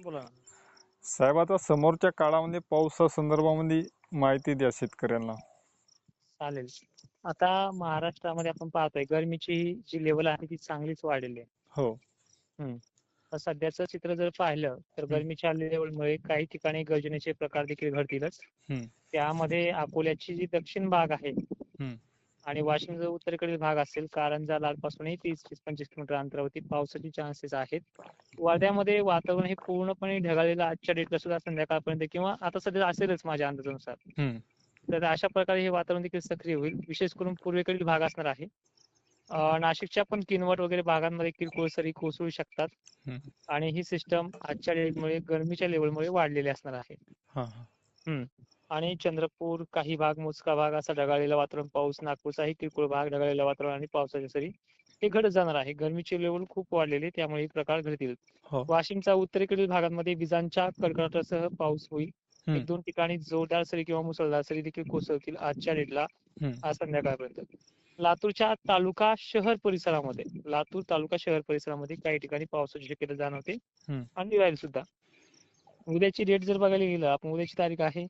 बोला साहेब आता समोरच्या काळामध्ये पावसा संदर्भामध्ये माहिती द्या शेतकऱ्यांना. चालेल. आता महाराष्ट्रामध्ये आपण पाहतोय गरमीची जी लेवल आहे ती चांगलीच वाढलेली आहे. हो. तर सध्याचं चित्र जर पाहिलं तर गरमीच्या लेवलमुळे काही ठिकाणी गर्जनेचे प्रकार देखील घडतीलच. हम्म. त्यामध्ये अकोल्याची जी दक्षिण भाग आहे हम्म. आणि वाशिम जो उत्तरेकडील भाग असेल कारंजा लालपासूनही तीस तीस पंचवीस किलोमीटर अंतरावरती पावसाचे चान्सेस आहेत. वर्ध्यामध्ये वातावरण हे पूर्णपणे ढगाळलेलं आजच्या डेटला सुद्धा संध्याकाळपर्यंत किंवा आता सध्या असेलच माझ्या अंदाजानुसार. तर अशा प्रकारे हे वातावरण देखील सक्रिय होईल. विशेष करून पूर्वेकडील भाग असणार आहे. नाशिकच्या पण किनवट वगैरे भागांमध्ये किरकोळ सरी कोसळू शकतात. आणि ही सिस्टम आजच्या लेवलमुळे गरमीच्या लेवलमुळे वाढलेली असणार आहे. आणि चंद्रपूर काही भाग मोजका भाग असा ढगाळलेला वातावरण पाऊस नागपूरचाही किरकोळ भाग ढगाळलेला वातावरण आणि पावसाच्या सरी हे घडत जाणार आहे गरमीची लेवल खूप वाढलेली त्यामुळे हे प्रकार घडतील हो. वाशिमच्या उत्तरेकडील भागांमध्ये विजांच्या कडकडाटासह पाऊस होईल. एक दोन ठिकाणी जोरदार सरी किंवा मुसळधार सरी देखील कोसळतील आजच्या डेटला. आज संध्याकाळपर्यंत लातूरच्या तालुका शहर परिसरामध्ये लातूर तालुका शहर परिसरामध्ये काही ठिकाणी पावसाची शक्यता जाणवते. आणि राहील सुद्धा उद्याची डेट जर बघायला गेलं आपण उद्याची तारीख आहे